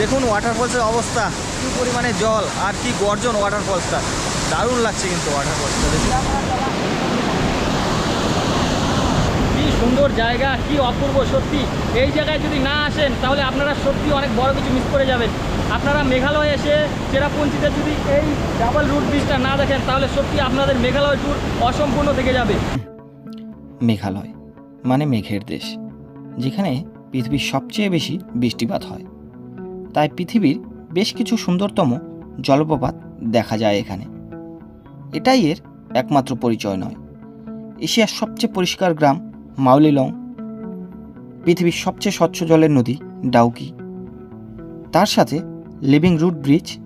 দেখুন ওয়াটারফলসের অবস্থা কী পরিমাণে জল আর কি গর্জন ওয়াটারফলসটা দারুণ লাগছে কিন্তু ওয়াটারফলসটা দেখুন। কি সুন্দর জায়গা কি অপূর্ব সত্যি। এই জায়গায় যদি না আসেন তাহলে আপনারা সত্যি অনেক বড় কিছু মিস করে যাবেন। আপনারা মেঘালয় এসে চেরাপুঞ্জিতে যদি এই ডাবল রুট ব্রিজটা না দেখেন তাহলে সত্যি আপনাদের মেঘালয় ট্যুর অসম্পূর্ণ থেকে যাবে। মেঘালয় মানে মেঘের দেশ যেখানে পৃথিবীর সবচেয়ে বেশি বৃষ্টিপাত হয়। তাই পৃথিবীর বেশ কিছু সুন্দরতম জলপ্রপাত দেখা যায় এখানে। এটাই এর একমাত্র পরিচয় নয়। এশিয়ার সবচেয়ে পরিষ্কার গ্রাম মাউলিলং পৃথিবীর সবচেয়ে স্বচ্ছ জলের নদী ডাউকি। তার সাথে লিভিং রুট ব্রিজ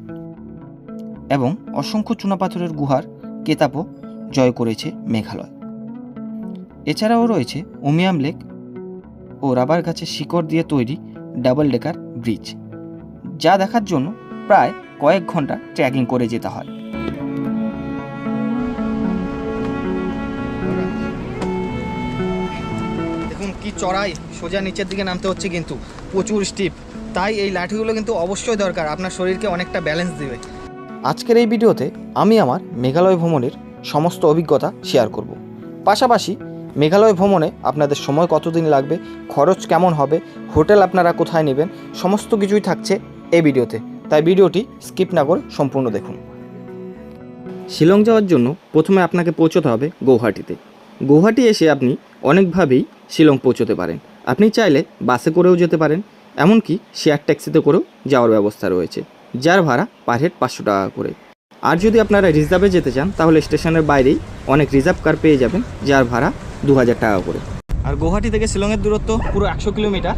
এবং অসংখ্য চুনাপাথরের গুহার কেতাবও জয় করেছে মেঘালয়। এছাড়াও রয়েছে উমিয়াম লেক ও রাবার গাছের শিকড় দিয়ে তৈরি ডাবল ডেকার ব্রিজ। যা দেখার জন্য প্রায় কয়েক ঘণ্টা ট্রেকিং করে যেতে হয়। দেখুন কি চড়াই, সোজা নিচের দিকে নামতে হচ্ছে কিন্তু, প্রচুর স্টিপ তাই এই লাঠিগুলো কিন্তু অবশ্যই দরকার, আপনার শরীরকে অনেকটা ব্যালেন্স দেবে। আজকের এই ভিডিওতে আমি আমার মেঘালয় ভ্রমণের সমস্ত অভিজ্ঞতা শেয়ার করব। পাশাপাশি মেঘালয় ভ্রমণে আপনাদের সময় কতদিন লাগবে, খরচ কেমন হবে, হোটেল আপনারা কোথায় নেবেন, সমস্ত কিছুই থাকছে এই ভিডিওতে। তাই ভিডিওটি স্কিপ না করে সম্পূর্ণ দেখুন। শিলং যাওয়ার জন্য প্রথমে আপনাকে পৌঁছতে হবে গৌহাটিতে। গৌহাটি এসে আপনি অনেকভাবেই শিলং পৌঁছতে পারেন। আপনি চাইলে বাসে করেও যেতে পারেন, এমনকি শেয়ার ট্যাক্সিতে করেও যাওয়ার ব্যবস্থা রয়েছে, যার ভাড়া পার হেড পাঁচশো টাকা করে। আর যদি আপনারা রিজার্ভে যেতে চান, তাহলে স্টেশনের বাইরেই অনেক রিজার্ভ কার পেয়ে যাবেন, যার ভাড়া দু হাজার টাকা করে। আর গুয়াহাটি থেকে শিলংয়ের দূরত্ব পুরো একশো কিলোমিটার।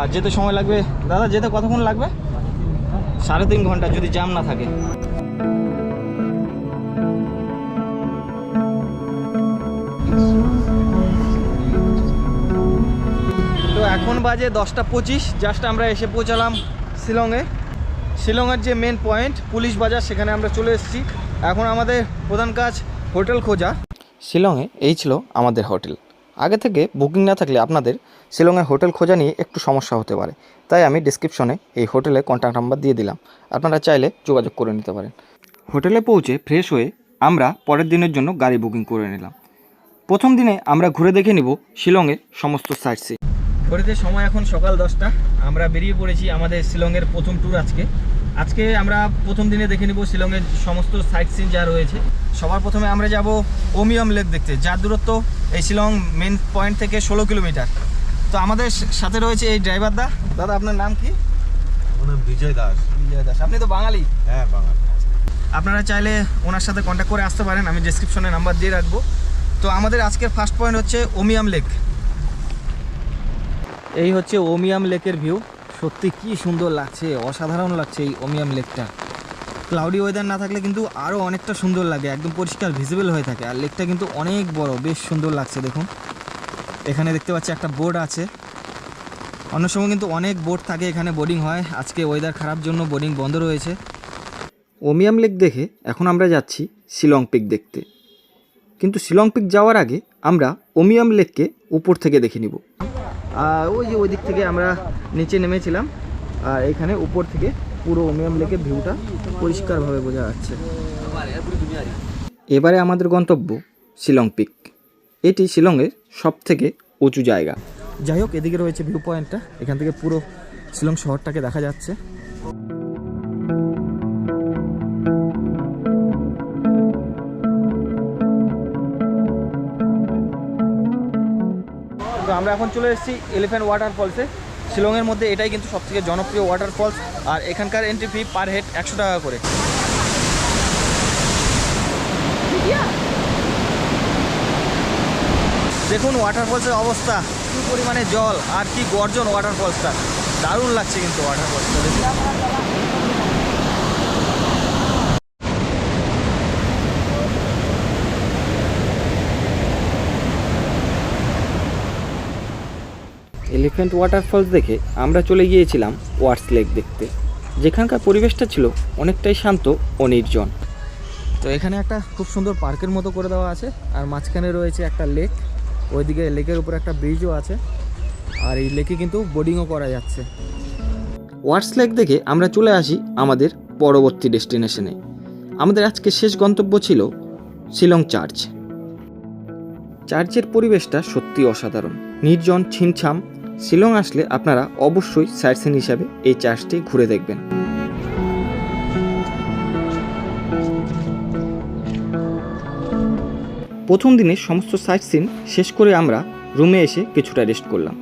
আর যেতে সময় লাগবে দাদা, যেতে কতক্ষণ লাগবে? সাড়ে তিন ঘণ্টা যদি জ্যাম না থাকে। তো এখন বাজে দশটা পঁচিশ জাস্ট আমরা এসে পৌঁছালাম শিলংয়ে। শিলংয়ের যে মেন পয়েন্ট পুলিশ বাজার, সেখানে আমরা চলে এসেছি। এখন আমাদের প্রধান কাজ হোটেল খোঁজা। শিলংয়ে এই ছিল আমাদের হোটেল। আগে থেকে বুকিং না থাকলে আপনাদের শিলংয়ে হোটেল খোঁজা নিয়ে একটু সমস্যা হতে পারে। তাই আমি ডিসক্রিপশনে এই হোটেলে কন্ট্যাক্ট নাম্বার দিয়ে দিলাম। আপনারা চাইলে যোগাযোগ করে নিতে পারেন। হোটেলে পৌঁছে ফ্রেশ হয়ে আমরা পরের দিনের জন্য গাড়ি বুকিং করে নিলাম। প্রথম দিনে আমরা ঘুরে দেখে নিব শিলংয়ের সমস্ত সাইট সি ঘড়িতে সময় এখন সকাল দশটা। আমরা বেরিয়ে পড়েছি আমাদের শিলংয়ের প্রথম ট্যুর আজকে। আজকে আমরা প্রথম দিনে দেখে নিব শিলংয়ের সমস্ত সাইট সিন যা রয়েছে। সবার প্রথমে আমরা যাব ওমিয়াম লেক দেখতে যার দূরত্ব এই শিলং মেন পয়েন্ট থেকে ষোলো কিলোমিটার। তো আমাদের সাথে রয়েছে এই ড্রাইভার দা। দাদা আপনার নাম কি? বিজয় দাস। বিজয় দাস। আপনি তো বাঙালি। হ্যাঁ বাঙালি। আপনারা চাইলে ওনার সাথে কন্ট্যাক্ট করে আসতে পারেন আমি ডিসক্রিপশনে নাম্বার দিয়ে রাখব। তো আমাদের আজকের ফার্স্ট পয়েন্ট হচ্ছে ওমিয়াম লেক এই হচ্ছে ওমিয়াম লেকের ভিউ সত্যি কি সুন্দর লাগছে, অসাধারণ লাগছে এই ওমিয়াম লেকটা। ক্লাউডি ওয়েদার না থাকলে কিন্তু আরও অনেকটা সুন্দর লাগে, একদম পরিষ্কার ভিজিবল হয়ে থাকে। আর লেকটা কিন্তু অনেক বড়, বেশ সুন্দর লাগছে, দেখুন। এখানে দেখতে পাচ্ছি একটা বোর্ড আছে। অন্য সময় কিন্তু অনেক বোট থাকে, এখানে বোর্ডিং হয়। আজকে ওয়েদার খারাপ জন্য বোর্ডিং বন্ধ রয়েছে। ওমিয়াম লেক দেখে এখন আমরা যাচ্ছি শিলং পিক দেখতে। কিন্তু শিলং পিক যাওয়ার আগে আমরা ওমিয়াম লেককে উপর থেকে দেখে নিব। ওই যে ওই দিক থেকে আমরা নিচে নেমেছিলাম, আর এখানে উপর থেকে পুরো ওমিয়াম লেকের ভিউটা পরিষ্কারভাবে বোঝা যাচ্ছে। এবারে আমাদের গন্তব্য শিলং পিক। এটি শিলংয়ের সব থেকে উঁচু জায়গা। যাই হোক, এদিকে রয়েছে ভিউ পয়েন্টটা এখান থেকে পুরো শিলং শহরটাকে দেখা যাচ্ছে। আমরা এখন চলে এসেছি এলিফ্যান্ট ওয়াটারফলসে শিলংয়ের মধ্যে এটাই কিন্তু সবথেকে জনপ্রিয় ওয়াটারফলস আর এখানকার এন্ট্রি ফি পার হেড একশো টাকা করে। দেখুন ওয়াটারফলসের অবস্থা, কী পরিমাণে জল, আর কি গর্জন ওয়াটারফলসটা দারুণ লাগছে কিন্তু ওয়াটারফলসটা এলিফ্যান্ট ওয়াটারফলস দেখে আমরা চলে গিয়েছিলাম ওয়ার্স লেক দেখতে। যেখানকার পরিবেশটা ছিল অনেকটাই শান্ত ও নির্জন। তো এখানে একটা খুব সুন্দর পার্কের মতো করে দেওয়া আছে আর মাঝখানে রয়েছে একটা লেক ওইদিকে লেকের উপর একটা ব্রিজও আছে আর এই লেকে কিন্তু বোর্ডিংও করা যাচ্ছে। ওয়ার্ডস লেক দেখে আমরা চলে আসি আমাদের পরবর্তী ডেস্টিনেশনে। আমাদের আজকে শেষ গন্তব্য ছিল শিলং চার্চ। চার্চের পরিবেশটা সত্যি অসাধারণ। নির্জন ছিমছাম শিলং আসলে আপনারা অবশ্যই সাইট সিন হিসাবে এই চার্চটি ঘুরে দেখবেন। প্রথম দিনে সমস্ত সাইট সিন শেষ করে আমরা রুমে এসে কিছুটা রেস্ট করলাম।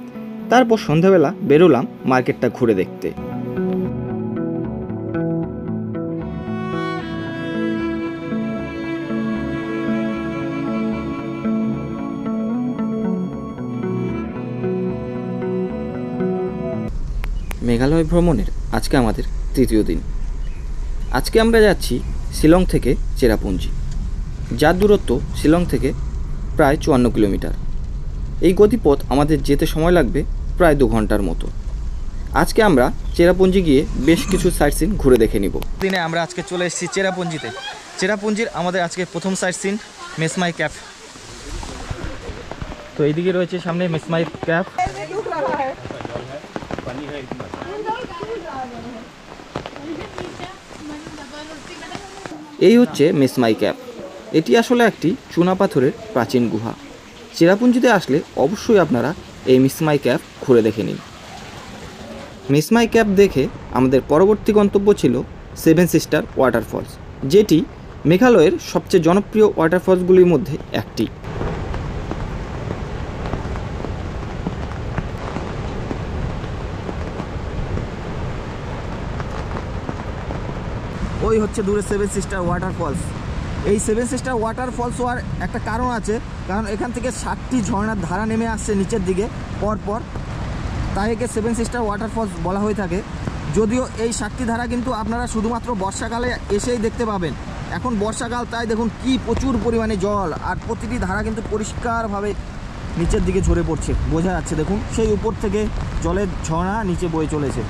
তারপর সন্ধ্যাবেলা বেরোলাম মার্কেটটা ঘুরে দেখতে। মেঘালয় ভ্রমণের আজকে আমাদের তৃতীয় দিন। আজকে আমরা যাচ্ছি শিলং থেকে চেরাপুঞ্জি। যার দূরত্ব শিলং থেকে প্রায় চুয়ান্ন কিলোমিটার। এই গতিপথ আমাদের যেতে সময় লাগবে প্রায় দু ঘণ্টার মতো। আজকে আমরা চেরাপুঞ্জি গিয়ে বেশ কিছু সাইট সিন ঘুরে দেখে নিব। দিনে আমরা আজকে চলে এসেছি চেরাপুঞ্জিতে। চেরাপুঞ্জির আমাদের আজকে প্রথম সাইট সিন মেসমাই ক্যাফ। তো এইদিকে রয়েছে সামনে মেসমাই ক্যাফ। এই হচ্ছে মেসমাই ক্যাপ এটি আসলে একটি চুনাপাথরের প্রাচীন গুহা। চেরাপুঞ্জিতে আসলে অবশ্যই আপনারা এই মিসমাই ক্যাপ ঘুরে দেখে নিন। মিসমাই ক্যাপ দেখে আমাদের পরবর্তী গন্তব্য ছিল সেভেন সিস্টার ওয়াটারফলস, যেটি মেঘালয়ের সবচেয়ে জনপ্রিয় ওয়াটারফলসগুলির মধ্যে একটি। ওই হচ্ছে দূরে সেভেন সিস্টার ওয়াটারফলস এই সেভেন সিস্টার ওয়াটারফলস হওয়ার একটা কারণ আছে, কারণ এখান থেকে ষাটটি ঝর্ণার ধারা নেমে আসছে নিচের দিকে পরপর। তাই একে সেভেন সিস্টার ওয়াটারফলস বলা হয়ে থাকে। যদিও এই ষাটটি ধারা কিন্তু আপনারা শুধুমাত্র বর্ষাকালে এসেই দেখতে পাবেন। এখন বর্ষাকাল, তাই দেখুন কি প্রচুর পরিমাণে জল, আর প্রতিটি ধারা কিন্তু পরিষ্কারভাবে নিচের দিকে ঝরে পড়ছে। বোঝা যাচ্ছে, দেখুন, সেই উপর থেকে জলের ঝর্ণা নিচে বয়ে চলেছে।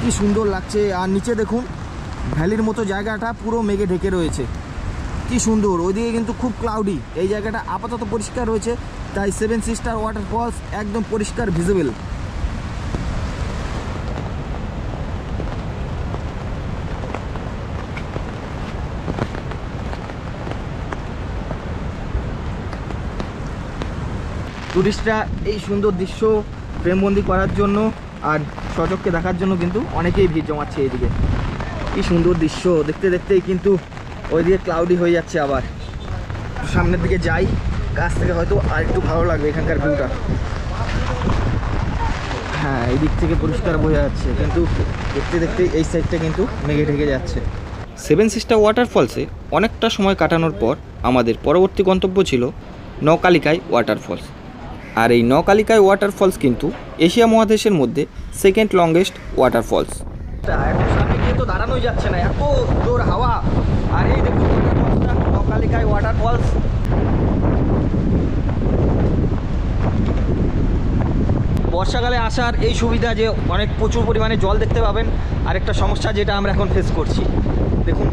কি সুন্দর লাগছে, আর নিচে দেখুন ভ্যালির মতো জায়গাটা পুরো মেঘে ঢেকে রয়েছে। কি সুন্দর, ওইদিকে কিন্তু খুব ক্লাউডি এই জায়গাটা আপাতত পরিষ্কার রয়েছে, তাই সেভেন সিস্টার ওয়াটারফলস একদম পরিষ্কার ভিজিবল টুরিস্টরা এই সুন্দর দৃশ্য প্রেমবন্দি করার জন্য আর সচককে দেখার জন্য কিন্তু অনেকেই ভিড় জমাচ্ছে এইদিকে। কি সুন্দর দৃশ্য। দেখতে দেখতেই কিন্তু ওইদিকে ক্লাউডি হয়ে যাচ্ছে আবার। সামনের দিকে যাই কাছ থেকে হয়তো আর একটু ভালো লাগবে এখানকার ভিউটা হ্যাঁ এই দিক থেকে পরিষ্কার বোঝা যাচ্ছে কিন্তু দেখতে দেখতে এই সাইডটা কিন্তু মেঘে ঢেকে যাচ্ছে। সেভেন সিস্টার ওয়াটারফলসে অনেকটা সময় কাটানোর পর আমাদের পরবর্তী গন্তব্য ছিল নকালিকাই ওয়াটারফলস আর এই নকালিকাই ওয়াটারফলস কিন্তু এশিয়া মহাদেশের মধ্যে সেকেন্ড লংগেস্ট ওয়াটারফলস দাঁড়ানোই যাচ্ছে না, এত জোর হাওয়া। আর এই দেখুন নকালিকাই ওয়াটারফলস বর্ষাকালে আসার এই সুবিধা যে অনেক প্রচুর পরিমাণে জল দেখতে পাবেন আর একটা সমস্যা যেটা আমরা এখন ফেস করছি। দেখুন,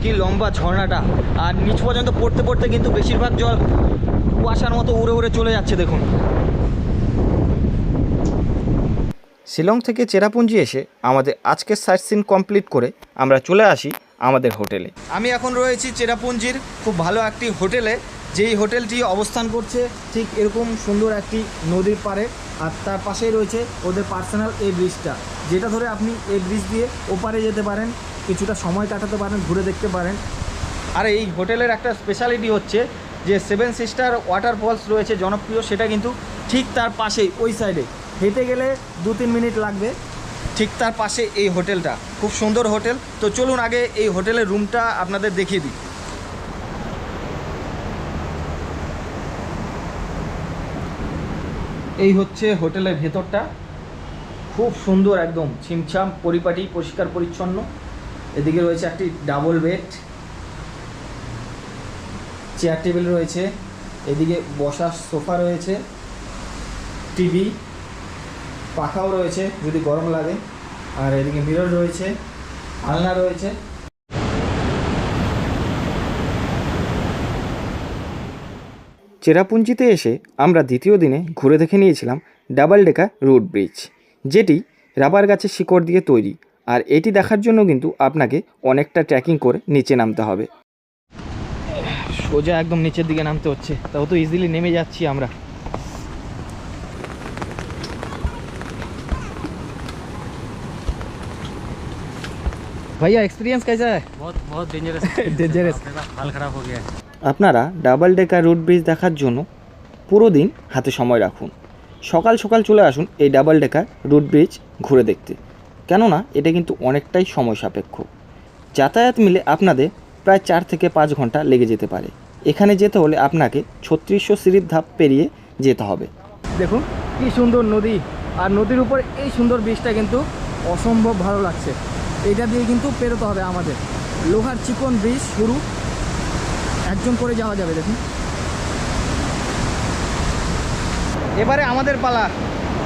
কি লম্বা ঝর্ণাটা। আর নিচ পর্যন্ত পড়তে পড়তে কিন্তু বেশিরভাগ জল কুয়াশার মতো উড়ে উড়ে চলে যাচ্ছে, দেখুন। শিলং থেকে চেরাপুঞ্জি এসে আমাদের আজকের সাইট সিন কমপ্লিট করে আমরা চলে আসি আমাদের হোটেলে। আমি এখন রয়েছি চেরাপুঞ্জির খুব ভালো একটি হোটেলে, যেই হোটেলটি অবস্থান করছে ঠিক এরকম সুন্দর একটি নদীর পাড়ে আর তার পাশেই রয়েছে ওদের পার্সোনাল এই ব্রিজটা, যেটা ধরে আপনি এই ব্রিজ দিয়ে ওপারে যেতে পারেন, কিছুটা সময় কাটাতে পারেন, ঘুরে দেখতে পারেন। আর এই হোটেলের একটা স্পেশালিটি হচ্ছে যে সেভেন সিস্টার ওয়াটারফলস রয়েছে জনপ্রিয়, সেটা কিন্তু ঠিক তার পাশেই, ওই সাইডে হেঁটে গেলে দু তিন মিনিট লাগবে। ঠিক তার পাশে এই হোটেলটা। খুব সুন্দর হোটেল। তো চলুন আগে এই হোটেলের রুমটা আপনাদের দেখিয়ে দিই। এই হচ্ছে হোটেলের ভেতরটা। খুব সুন্দর একদম। ছিমছাম, পরিপাটি, পরিষ্কার, পরিচ্ছন্ন। এদিকে রয়েছে একটি ডাবল বেড। চেয়ার টেবিল রয়েছে। এদিকে বসার সোফা রয়েছে। টিভি। পাখাও রয়েছে যদি গরম লাগে। আর এদিকে মিরর রয়েছে আলনা রয়েছে। চেরাপুঞ্জিতে এসে আমরা দ্বিতীয় দিনে ঘুরে দেখে নিয়েছিলাম ডাবল ডেকা রুট ব্রিজ যেটি রাবার গাছের শিকড় দিয়ে তৈরি। আর এটি দেখার জন্য কিন্তু আপনাকে অনেকটা ট্রেকিং করে নিচে নামতে হবে। সোজা একদম নিচের দিকে নামতে হচ্ছে তাও তো ইজিলি নেমে যাচ্ছি আমরা। भैया एक्सपीरियंस कैसा है बहुत बहुत डेंजरस डेंजरस हाल खराब हो गया আপনারা ডাবল ডেকার রুট ব্রিজ দেখার জন্য পুরো দিন হাতে সময় রাখুন সকাল সকাল চলে আসুন এই ডাবল ডেকার রুট ব্রিজ ঘুরে দেখতে কেননা এটা কিন্তু অনেকটাই সময় সাপেক্ষ যাতায়াত মিলে আপনাদের প্রায় চার থেকে পাঁচ ঘন্টা লেগে যেতে পারে এখানে যেতে হলে আপনাকে ছত্রিশশো সিঁড়ির ধাপ পেরিয়ে যেতে হবে দেখুন কি সুন্দর নদী আর নদীর উপর এই সুন্দর ব্রিজটা কিন্তু অসম্ভব ভালো লাগছে এটা দিয়ে কিন্তু পেরোতে হবে আমাদের। লোহার চিকন ব্রিজ শুরু। একজন করে যাওয়া যাবে, দেখুন। এবারে আমাদের পালা।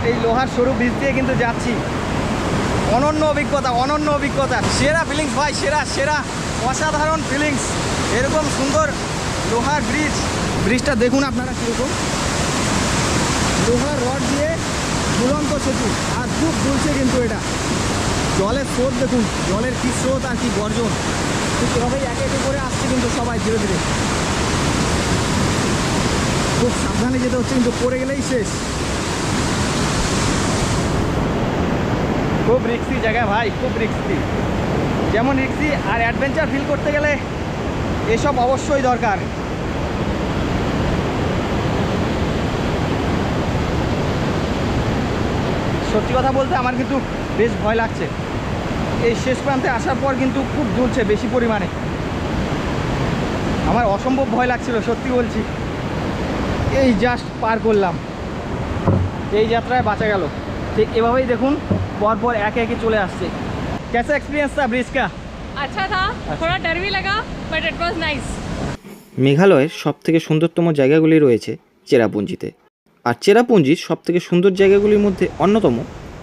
এই লোহার সরু ব্রিজ দিয়ে কিন্তু যাচ্ছি। অনন্য অভিজ্ঞতা অনন্য অভিজ্ঞতা। সেরা ফিলিংস ভাই, সেরা সেরা। অসাধারণ ফিলিংস এরকম সুন্দর লোহার ব্রিজ। ব্রিজটা দেখুন আপনারা কীরকম। লোহার রড দিয়ে ঝুলন্ত সেতু। আর খুব দুলছে কিন্তু এটা। জলের স্রোত দেখুন, জলের কি স্রোত আর কি গর্জন। এভাবেই একে একে করে আসছে কিন্তু সবাই ধীরে ধীরে। খুব সাবধানে যেতে হচ্ছে কিন্তু পড়ে গেলেই শেষ। খুব রিক্সি জায়গা ভাই, খুব রিক্সি যেমন রিক্সি আর অ্যাডভেঞ্চার ফিল করতে গেলে এসব অবশ্যই দরকার। সত্যি কথা বলতে আমার কিন্তু বেশ ভয় লাগছে এই শেষ প্রান্তে আসার পর কিন্তু খুব জ্বলছে বেশি পরিমাণে আমার অসম্ভব ভয় লাগছিল সত্যি বলছি এই জাস্ট পার করলাম এই যাত্রায় বাঁচা গেল ঠিক এভাবেই দেখুন পরপর একে একে চলে আসছে कैसा एक्सपीरियंस था ब्रिज का अच्छा था थोड़ा डर भी लगा बट इट वॉज नाइस মেঘালয়ের সবথেকে সুন্দরতম জায়গাগুলি রয়েছে চেরাপুঞ্জিতে আর চেরাপুঞ্জির সবথেকে সুন্দর জায়গাগুলির মধ্যে অন্যতম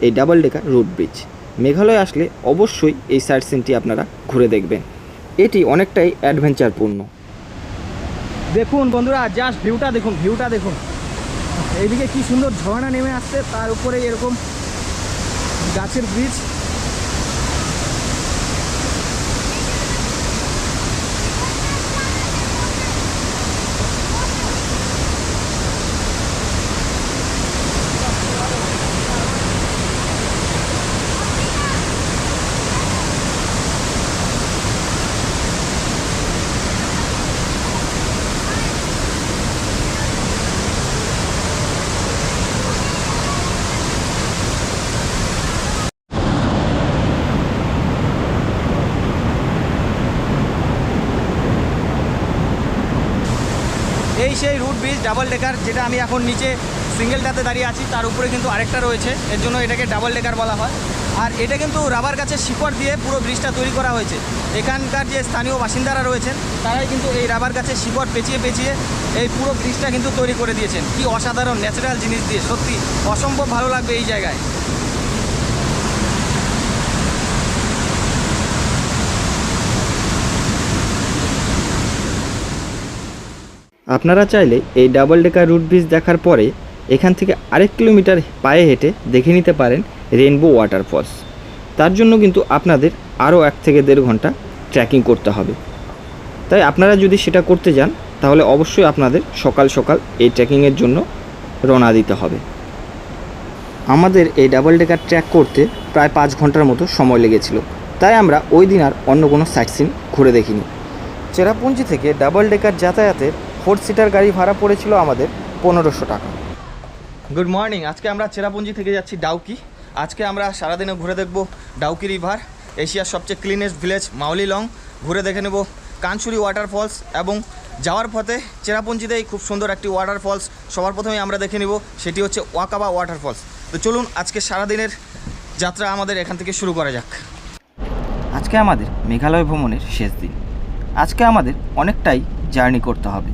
এই double decker road bridge. Meghalaya আসলে অবশ্যই এই সাইড সিনটি আপনারা ঘুরে দেখবেন। এটি অনেকটাই অ্যাডভেঞ্চারপূর্ণ। দেখুন বন্ধুরা জাস্ট ভিউটা দেখুন ভিউটা দেখুন। এইদিকে কি সুন্দর ঝর্ণা নেমে আসছে, তার উপরে এরকম গাছের ব্রিজ সেই রুট ব্রিজ ডাবল ডেকার যেটা আমি এখন নিচে সিঙ্গেলটাতে দাঁড়িয়ে আছি, তার উপরে কিন্তু আরেকটা রয়েছে। এর জন্য এটাকে ডাবল ডেকার বলা হয়। আর এটা কিন্তু রাবার গাছের শিকড় দিয়ে পুরো ব্রিজটা তৈরি করা হয়েছে। এখানকার যে স্থানীয় বাসিন্দারা রয়েছেন, তারাই কিন্তু এই রাবার গাছের শিকড় পেঁচিয়ে পেঁচিয়ে এই পুরো ব্রিজটা কিন্তু তৈরি করে দিয়েছেন। কি অসাধারণ ন্যাচারাল জিনিস দিয়ে, সত্যি অসম্ভব ভালো লাগবে এই জায়গায়। আপনারা চাইলে এই ডাবল ডেকার রুট ব্রিজ দেখার পরে এখান থেকে আরেক কিলোমিটার পায়ে হেঁটে দেখে নিতে পারেন রেনবো ওয়াটারফলস তার জন্য কিন্তু আপনাদের আরও এক থেকে দেড় ঘণ্টা ট্রেকিং করতে হবে। তাই আপনারা যদি সেটা করতে যান, তাহলে অবশ্যই আপনাদের সকাল সকাল এই ট্রেকিংয়ের জন্য রওনা দিতে হবে। আমাদের এই ডাবল ডেকার ট্র্যাক করতে প্রায় পাঁচ ঘণ্টার মতো সময় লেগেছিল। তাই আমরা ওই দিন আর অন্য কোনো সাইট সিন ঘুরে দেখিনি। চেরাপুঞ্জি থেকে ডাবল ডেকার যাতায়াতের ফোর সিটার গাড়ি ভাড়া পড়েছিল আমাদের পনেরোশো টাকা। গুড মর্নিং আজকে আমরা চেরাপুঞ্জি থেকে যাচ্ছি ডাউকি। আজকে আমরা সারাদিনে ঘুরে দেখব ডাউকি রিভার এশিয়ার সবচেয়ে ক্লিনেস্ট ভিলেজ মাউলি লং ঘুরে দেখে নেব কানচুরি ওয়াটারফলস এবং যাওয়ার পথে চেরাপুঞ্জিতেই খুব সুন্দর একটি ওয়াটারফলস সবার প্রথমেই আমরা দেখে নেব সেটি হচ্ছে ওয়াকাবা ওয়াটারফলস তো চলুন আজকে সারাদিনের যাত্রা আমাদের এখান থেকে শুরু করা যাক। আজকে আমাদের মেঘালয় ভ্রমণের শেষ দিন। আজকে আমাদের অনেকটাই জার্নি করতে হবে।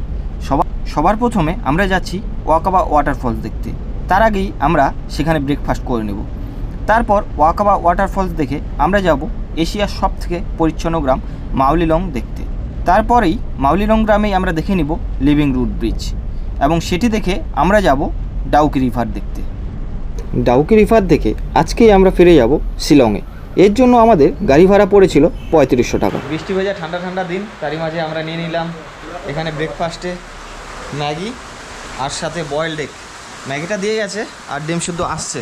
সবার প্রথমে আমরা যাচ্ছি ওয়াকাবা ওয়াটারফলস দেখতে। তার আগেই আমরা সেখানে ব্রেকফাস্ট করে নেব। তারপর ওয়াকাবা ওয়াটারফলস দেখে আমরা যাব এশিয়ার সব থেকে পরিচ্ছন্ন গ্রাম মাউলিলং দেখতে। তারপরেই মাউলিলং গ্রামেই আমরা দেখে নিব লিভিং রুট ব্রিজ এবং সেটি দেখে আমরা যাব ডাউকি রিভার দেখতে। ডাউকি রিভার দেখে আজকেই আমরা ফিরে যাব শিলংয়ে। এর জন্য আমাদের গাড়ি ভাড়া পড়েছিল পঁয়ত্রিশশো টাকা। বৃষ্টি ভেজা ঠান্ডা ঠান্ডা দিন, তারই মাঝে আমরা নিয়ে নিলাম এখানে ব্রেকফাস্টে ম্যাগি আর সাথে বয়েলড এগ। ম্যাগিটা দিয়ে গেছে আর ডিম শুদ্ধ আসছে।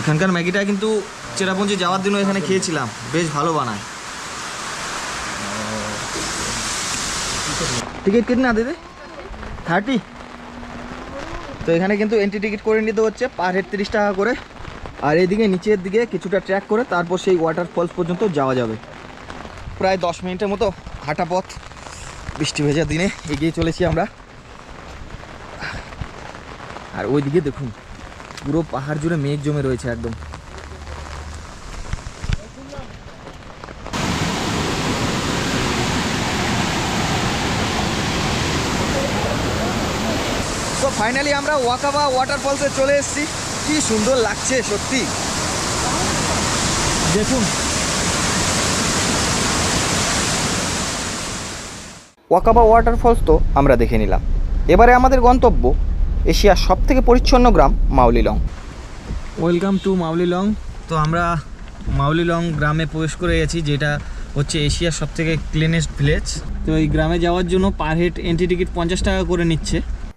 এখানকার ম্যাগিটা কিন্তু চেরাপুঞ্জি যাওয়ার দিনও এখানে খেয়েছিলাম। বেশ ভালো বানায়। টিকিট কিতনা দিদি? থার্টি? তো এখানে কিন্তু এন্ট্রি টিকিট করে নিতে হচ্ছে পার হেড তিরিশ টাকা করে। আর এইদিকে নিচের দিকে কিছুটা ট্র্যাক করে তারপর সেই ওয়াটারফলস পর্যন্ত যাওয়া যাবে। প্রায় দশ মিনিটের মতো হাঁটা পথ। বৃষ্টি ভেজা দিনে এগিয়ে চলেছি আমরা। আর ওইদিকে দেখুন, পুরো পাহাড় জুড়ে মেঘ জমে রয়েছে একদম। তো ফাইনালি আমরা ওয়াকাবা ওয়াটারফলসে চলে এসেছি। কি সুন্দর লাগছে, সত্যি। দেখুন ওয়াকাবা ওয়াটারফলস তো আমরা দেখে নিলাম। এবারে আমাদের গন্তব্য এশিয়ার সবথেকে পরিচ্ছন্ন গ্রাম মাউলিলং ওয়েলকাম টু মাউলিলং তো আমরা মাউলিলং গ্রামে প্রবেশ করে গেছি যেটা হচ্ছে এশিয়ার সব থেকে ক্লিনেস্ট ভিলেজ তো এই গ্রামে যাওয়ার জন্য পার হেড এন্ট্রি টিকিট পঞ্চাশ টাকা করে নিচ্ছে।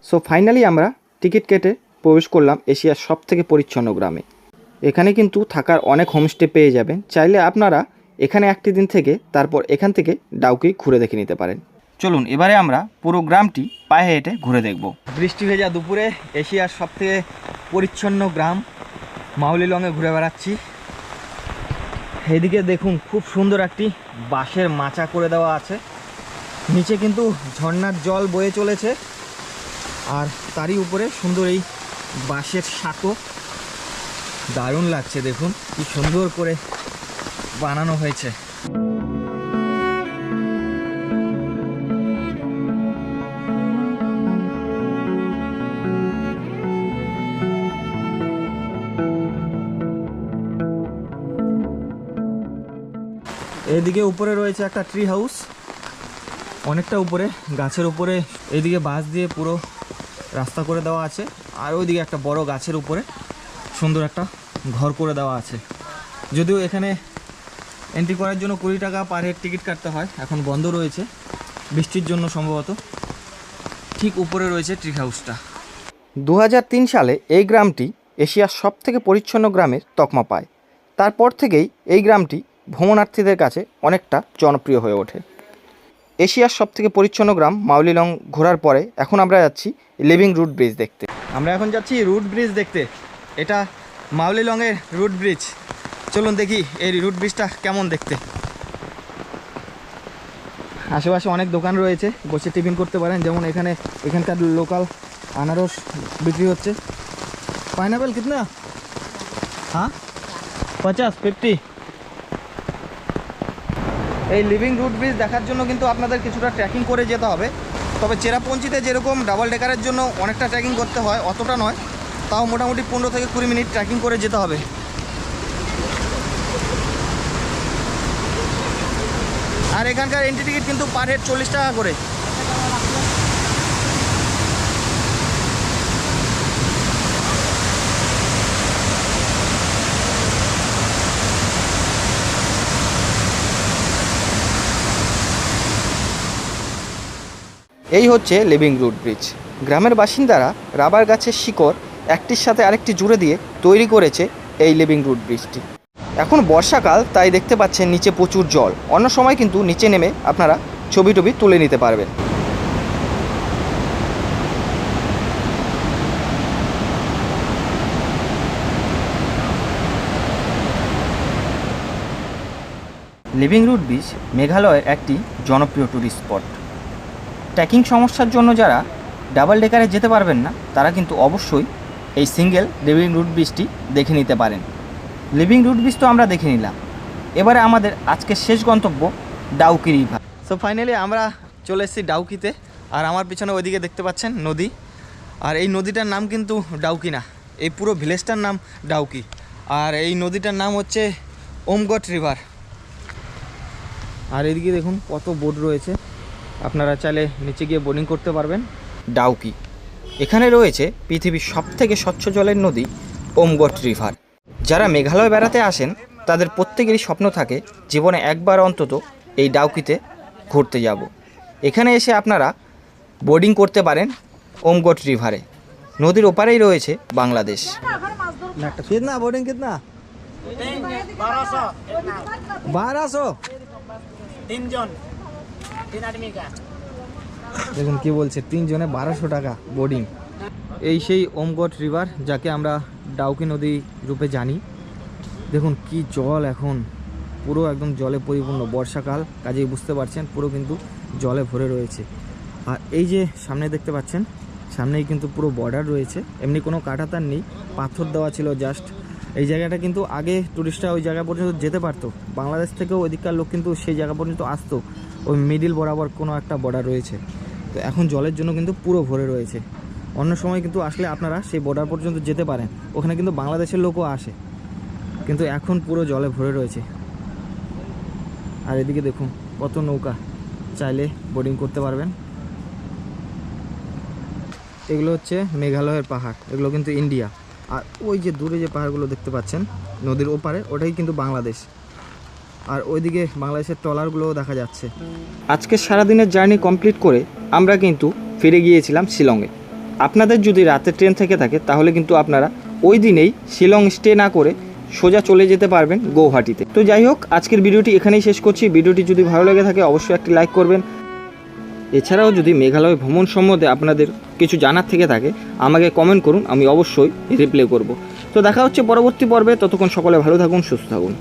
সো ফাইনালি আমরা টিকিট কেটে প্রবেশ করলাম এশিয়ার সবথেকে পরিচ্ছন্ন গ্রামে। এখানে কিন্তু থাকার অনেক হোমস্টে পেয়ে যাবেন। চাইলে আপনারা এখানে একটি দিন থেকে তারপর এখান থেকে ডাউকি ঘুরে দেখে নিতে পারেন। চলুন, এবারে আমরা পুরো গ্রামটি পায়ে হেঁটে ঘুরে দেখব। বৃষ্টি ভেজা দুপুরে এশিয়ার সব থেকে পরিচ্ছন্ন গ্রাম মাউলিলংয়ে ঘুরে বেড়াচ্ছি। এদিকে দেখুন, খুব সুন্দর একটি বাঁশের মাচা করে দেওয়া আছে। নিচে কিন্তু ঝর্ণার জল বয়ে চলেছে, আর তারই উপরে সুন্দর এই বাঁশের সাঁকো। দারুণ লাগছে দেখুন, কি সুন্দর করে বানানো হয়েছে। এদিকে উপরে রয়েছে একটা ট্রি হাউস অনেকটা উপরে, গাছের উপরে, এদিকে বাঁশ দিয়ে পুরো রাস্তা করে দেওয়া আছে। আর ওইদিকে একটা বড় গাছের উপরে সুন্দর একটা ঘর করে দেওয়া আছে। যদিও এখানে এন্ট্রি করার জন্য কুড়ি টাকা পার হেড টিকিট কাটতে হয়, এখন বন্ধ রয়েছে, বৃষ্টির জন্য সম্ভবত। ঠিক উপরে রয়েছে ট্রি হাউসটা দু হাজার তিন সালে এই গ্রামটি এশিয়ার সবথেকে পরিচ্ছন্ন গ্রামের তকমা পায়। তারপর থেকেই এই গ্রামটি ভ্রমণার্থীদের কাছে অনেকটা জনপ্রিয় হয়ে ওঠে। এশিয়ার সবথেকে পরিচ্ছন্ন গ্রাম মাউলিলং ঘোরার পরে এখন আমরা যাচ্ছি লিভিং রুট ব্রিজ দেখতে। আমরা এখন যাচ্ছি রুট ব্রিজ দেখতে। এটা মাউলিলংয়ের রুট ব্রিজ। চলুন দেখি এই রুট ব্রিজটা কেমন দেখতে। আশেপাশে অনেক দোকান রয়েছে, বসে টিফিন করতে পারেন। যেমন এখানে এখানকার লোকাল আনারস বিক্রি হচ্ছে। পাইনাপেল কিতনা? হ্যাঁ? পঞ্চাশ, ফিফটি। এই লিভিং রুট ব্রিজ দেখার জন্য কিন্তু আপনাদের কিছুটা ট্রেকিং করে যেতে হবে। তবে চেরাপঞ্চিতে যেরকম ডাবল ডেকারের জন্য অনেকটা ট্রেকিং করতে হয়, অতটা নয়। তাও মোটামুটি পনেরো থেকে কুড়ি মিনিট ট্রেকিং করে যেতে হবে। আর এখানকার এন্ট্রি টিকিট কিন্তু পার হেড চল্লিশ টাকা করে। এই হচ্ছে লিভিং রুট ব্রিজ গ্রামের বাসিন্দারা রাবার গাছের শিকড় একটির সাথে আরেকটি জুড়ে দিয়ে তৈরি করেছে এই লিভিং রুট ব্রিজটি এখন বর্ষাকাল, তাই দেখতে পাচ্ছেন নিচে প্রচুর জল। অন্য সময় কিন্তু নিচে নেমে আপনারা ছবি টবি তুলে নিতে পারবেন। লিভিং রুট ব্রিজ মেঘালয়ের একটি জনপ্রিয় ট্যুরিস্ট স্পট ট্রেকিং সমস্যার জন্য যারা ডাবল ডেকারে যেতে পারবেন না, তারা কিন্তু অবশ্যই এই সিঙ্গেল লিভিং রুট ব্রিজটি দেখে নিতে পারেন। লিভিং রুট ব্রিজ তো আমরা দেখে নিলাম। এবারে আমাদের আজকের শেষ গন্তব্য ডাউকি রিভার সো ফাইনালি আমরা চলে এসেছি ডাউকিতে, আর আমার পিছনে ওইদিকে দেখতে পাচ্ছেন নদী। আর এই নদীটার নাম কিন্তু ডাউকি না, এই পুরো ভিলেজটার নাম ডাউকি। আর এই নদীটার নাম হচ্ছে ওমগট রিভার আর এদিকে দেখুন কত বোট রয়েছে। আপনারা চাইলে নিচে গিয়ে বোলিং করতে পারবেন। ডাউকি। এখানে রয়েছে পৃথিবীর সবথেকে স্বচ্ছ জলের নদী ওমগট রিভার। যারা মেঘালয় বেড়াতে আসেন তাদের প্রত্যেকেরই স্বপ্ন থাকে জীবনে একবার অন্তত এই ডাউকিতে ঘুরতে যাব। এখানে এসে আপনারা বোর্ডিং করতে পারেন ওমগট রিভারে। নদীর ওপারেই রয়েছে বাংলাদেশ। কিতনা বারোশো। তিনজন। দেখুন কি বলছে, তিনজনে বারোশো টাকা বোর্ডিং এই সেই ওমগট রিভার যাকে আমরা ডাউকি নদী রূপে জানি। দেখুন কি জল এখন, পুরো একদম জলে পরিপূর্ণ। বর্ষাকাল, কাজেই বুঝতে পারছেন, পুরো কিন্তু জলে ভরে রয়েছে। আর এই যে সামনে দেখতে পাচ্ছেন, সামনেই কিন্তু পুরো বর্ডার রয়েছে। এমনি কোনো কাটাতার নেই, পাথর দেওয়া ছিল জাস্ট এই জায়গাটা কিন্তু আগে টুরিস্টরা ওই জায়গা পর্যন্ত যেতে পারতো। বাংলাদেশ থেকেও ওইদিককার লোক কিন্তু সেই জায়গা পর্যন্ত আসতো। ওই মিডিল বরাবর কোনো একটা বর্ডার রয়েছে। তো এখন জলের জন্য কিন্তু পুরো ভরে রয়েছে। অন্য সময় কিন্তু আসলে আপনারা সেই বর্ডার পর্যন্ত যেতে পারেন। ওখানে কিন্তু বাংলাদেশের লোকও আসে। কিন্তু এখন পুরো জলে ভরে রয়েছে। আর এদিকে দেখুন, কত নৌকা। চাইলে বোটিং করতে পারবেন। এগুলো হচ্ছে মেঘালয়ের পাহাড়। এগুলো কিন্তু ইন্ডিয়া আর ওই যে দূরে যে পাহাড়গুলো দেখতে পাচ্ছেন, নদীর ওপারে, ওটাই কিন্তু বাংলাদেশ। আর ওইদিকে বাংলাদেশের ট্রলারগুলোও দেখা যাচ্ছে। আজকে সারাদিনের জার্নি কমপ্লিট করে আমরা কিন্তু ফিরে গিয়েছিলাম শিলংয়ে। আপনাদের যদি রাতে ট্রেন থেকে থাকে, তাহলে কিন্তু আপনারা ওই দিনেই শিলং স্টে না করে সোজা চলে যেতে পারবেন গৌহাটিতে। তো যাই হোক, আজকের ভিডিওটি এখানেই শেষ করছি। ভিডিওটি যদি ভালো লেগে থাকে, অবশ্যই একটি লাইক করবেন। এছাড়াও যদি মেঘালয় ভ্রমণ সম্বন্ধে আপনাদের কিছু জানার থেকে থাকে, আমাকে কমেন্ট করুন, আমি অবশ্যই রিপ্লাই করব। তো দেখা হচ্ছে পরবর্তী পর্বে। ততক্ষণ সকলে ভালো থাকুন, সুস্থ থাকুন।